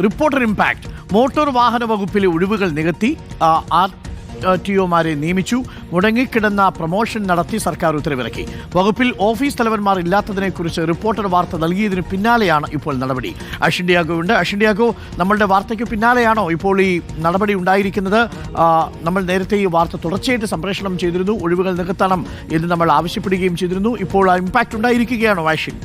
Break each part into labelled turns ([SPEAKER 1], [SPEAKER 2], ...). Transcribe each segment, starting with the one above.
[SPEAKER 1] Reporter impact. Motor വാഹന വകുപ്പിലെ ഒഴിവുകൾ നികത്തി ആർ ടി ഒമാരെ നിയമിച്ചു. മുടങ്ങിക്കിടന്ന പ്രൊമോഷൻ നടത്തി സർക്കാർ ഉത്തരവിറക്കി. വകുപ്പിൽ ഓഫീസ് തലവന്മാർ ഇല്ലാത്തതിനെക്കുറിച്ച് റിപ്പോർട്ടർ വാർത്ത നൽകിയതിന് പിന്നാലെയാണ് ഇപ്പോൾ നടപടി. അഷിൻഡിയാഗോ ഉണ്ട്. അഷിൻഡിയാഗോ നമ്മളുടെ വാർത്തയ്ക്ക് പിന്നാലെയാണോ ഇപ്പോൾ ഈ നടപടി ഉണ്ടായിരിക്കുന്നത്? നമ്മൾ നേരത്തെ ഈ വാർത്ത തുടർച്ചയായിട്ട് സംപ്രേഷണം ചെയ്തിരുന്നു. ഒഴിവുകൾ നികത്തണം എന്ന് നമ്മൾ ആവശ്യപ്പെടുകയും ചെയ്തിരുന്നു. ഇപ്പോൾ ആ ഇമ്പാക്ട് ഉണ്ടായിരിക്കുകയാണോ ആഷിൻ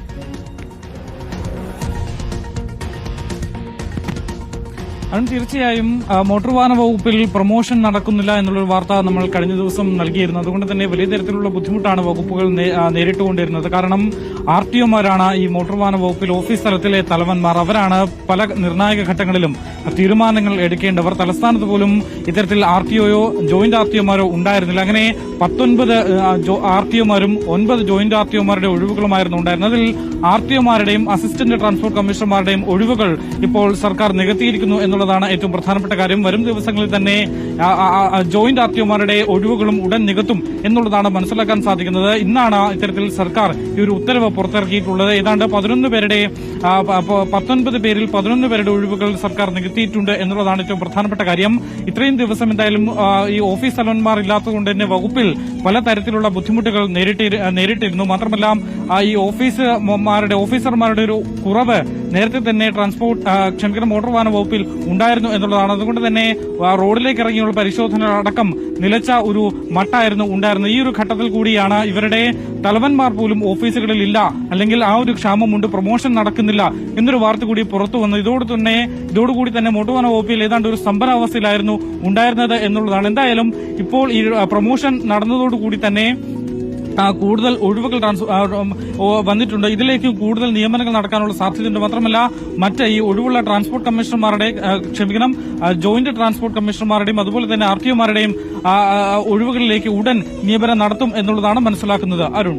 [SPEAKER 2] അതും തീർച്ചയായും മോട്ടോർ വാഹന വകുപ്പിൽ പ്രൊമോഷൻ നടക്കുന്നില്ല എന്നുള്ളൊരു വാർത്ത നമ്മൾ കഴിഞ്ഞ ദിവസം നൽകിയിരുന്നു. അതുകൊണ്ട് തന്നെ വലിയ തരത്തിലുള്ള ബുദ്ധിമുട്ടാണ് വകുപ്പുകൾ നേരിട്ടുകൊണ്ടിരുന്നത്. കാരണം ആർ ടി ഒമാരാണ് ഈ മോട്ടോർ വാഹന വകുപ്പിൽ ഓഫീസ് തലത്തിലെ തലവന്മാർ. അവരാണ് പല നിർണായക ഘട്ടങ്ങളിലും തീരുമാനങ്ങൾ എടുക്കേണ്ടവർ. തലസ്ഥാനത്ത് പോലും ഇത്തരത്തിൽ ആർ ടി ഒയോ ജോയിന്റ് ആർ ടി ഒമാരോ ഉണ്ടായിരുന്നില്ല. അങ്ങനെ പത്തൊൻപത് ആർ ടി ഒമാരും ഒൻപത് ജോയിന്റ് ആർ ടി ഒമാരുടെ ഒഴിവുകളുമായിരുന്നു ഉണ്ടായിരുന്നത്. അതിൽ ആർ ടി ഒമാരുടെയും അസിസ്റ്റന്റ് ട്രാൻസ്പോർട്ട് കമ്മീഷണർമാരുടെയും ഒഴിവുകൾ ഇപ്പോൾ സർക്കാർ നികത്തിയിരിക്കുന്നു എന്നുള്ളതാണ് ഏറ്റവും പ്രധാനപ്പെട്ട കാര്യം. വരും ദിവസങ്ങളിൽ തന്നെ ജോയിന്റ് ആർ ടിഒമാരുടെ ഒഴിവുകളും ഉടൻ നികത്തും എന്നുള്ളതാണ് മനസ്സിലാക്കാൻ സാധിക്കുന്നത്. ഇന്നാണ് ഇത്തരത്തിൽ സർക്കാർ ഈ ഒരു ഉത്തരവ് പുറത്തിറക്കിയിട്ടുള്ളത്. ഏതാണ്ട് പതിനൊന്ന് പേരുടെ പത്തൊൻപത് പേരിൽ പതിനൊന്ന് പേരുടെ ഒഴിവുകൾ സർക്കാർ നികത്തിയിട്ടുണ്ട് എന്നുള്ളതാണ് ഏറ്റവും പ്രധാനപ്പെട്ട കാര്യം. ഇത്രയും ദിവസം എന്തായാലും ഈ ഓഫീസ് തലവന്മാർ ഇല്ലാത്തതുകൊണ്ട് തന്നെ വകുപ്പിൽ പലതരത്തിലുള്ള ബുദ്ധിമുട്ടുകൾ നേരിട്ടിരുന്നു. മാത്രമല്ല ഈ ഓഫീസർമാരുടെ ഓഫീസർമാരുടെ ഒരു കുറവ് നേരത്തെ തന്നെ ട്രാൻസ്പോർട്ട് ക്ഷമിക്കുന്ന മോട്ടോർ വാഹന വകുപ്പിൽ ഉണ്ടായിരുന്നു എന്നുള്ളതാണ്. അതുകൊണ്ട് തന്നെ റോഡിലേക്ക് ഇറങ്ങിയുള്ള പരിശോധന അടക്കം നിലച്ച ഒരു മട്ടായിരുന്നു ഉണ്ടായിരുന്നത്. ഈ ഒരു ഘട്ടത്തിൽ കൂടിയാണ് ഇവരുടെ തലവന്മാർ പോലും ഓഫീസുകളിൽ ഇല്ല. അല്ലെങ്കിൽ ആ ഒരു ക്ഷാമമുണ്ട് പ്രൊമോഷൻ നടക്കുന്നില്ല എന്നൊരു വാർത്ത കൂടി പുറത്തു വന്നു. ഇതോട് തന്നെ ഇതോടുകൂടി തന്നെ മോട്ടോർ വാഹന വകുപ്പിൽ ഏതാണ്ട് ഒരു സ്തംഭനാവസ്ഥയിലായിരുന്നു ഉണ്ടായിരുന്നത് എന്നുള്ളതാണ്. എന്തായാലും ഇപ്പോൾ ഈ ആ, പ്രൊമോഷൻ നടന്നതോടുകൂടി തന്നെ ആ, കൂടുതൽ ഒഴിവുകൾ വന്നിട്ടുണ്ട്. ഇതിലേക്ക് കൂടുതൽ നിയമനങ്ങൾ നടക്കാനുള്ള സാധ്യതയുണ്ട്. മാത്രമല്ല മറ്റ് ഈ ഒഴിവുള്ള ട്രാൻസ്പോർട്ട് കമ്മീഷണർമാരുടെ ക്ഷമിക്കണം ജോയിന്റ് ട്രാൻസ്പോർട്ട് കമ്മീഷണർമാരുടെയും അതുപോലെ തന്നെ ആർ ടി ഒമാരുടെയും ഒഴിവുകളിലേക്ക് ഉടൻ നിയമനം നടത്തും എന്നുള്ളതാണ് മനസ്സിലാക്കുന്നത്. അരുൺ.